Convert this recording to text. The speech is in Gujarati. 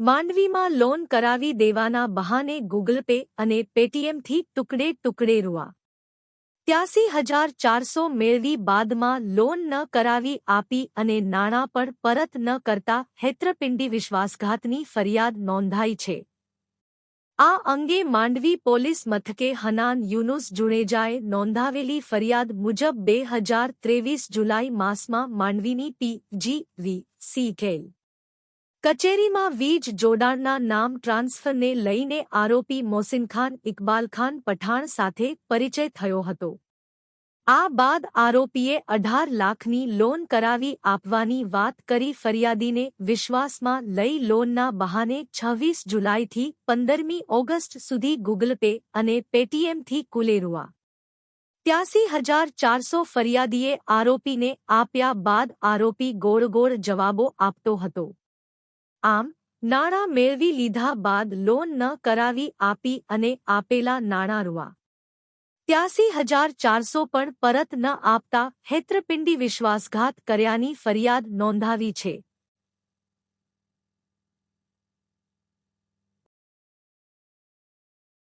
માંડવીમાં લોન કરાવી દેવાના બહાને ગૂગલ પે અને પેટીએમથી ટુકડે ટુકડે રૂઆ. ત્યાસી હજાર ચારસો મેળવી બાદમાં લોન ન કરાવી આપી અને નાણાં પણ પરત ન કરતા હેત્રપિંડી વિશ્વાસઘાતની ફરિયાદ નોંધાઈ છે. આ અંગે માંડવી પોલીસ મથકે હનાન યુનુસ જુણેજાએ નોંધાવેલી ફરિયાદ મુજબ બે હજાર ત્રેવીસ જુલાઈ માસમાં માંડવીની પી. જી. વી. સી. ખેલ કચેરીમાં વીજ જોડાણના નામ ટ્રાન્સફરને લઈને આરોપી મોસિનખાન ઇકબાલખાન પઠાણ સાથે પરિચય થયો હતો. આ બાદ આરોપીએ અઢાર લાખની લોન કરાવી આપવાની વાત કરી ફરિયાદીને વિશ્વાસમાં લઈ લોનના બહાને છવ્વીસ જુલાઈથી પંદરમી ઓગસ્ટ સુધી ગૂગલ પે અને પેટીએમથી કુલેરુઆ. ત્યાસી હજાર ચારસો ફરિયાદીએ આરોપીને આપ્યા બાદ આરોપી ગોળ ગોળ જવાબો આપતો હતો. આમ, નાણાં મેળવી લીધા બાદ લોન ન કરાવી આપી અને આપેલા નાણાં રૂઆ ત્યાસી હજાર ચારસો પણ પરત ન આપતા હેત્રપિંડી વિશ્વાસઘાત કર્યાની ફરિયાદ નોંધાવી છે.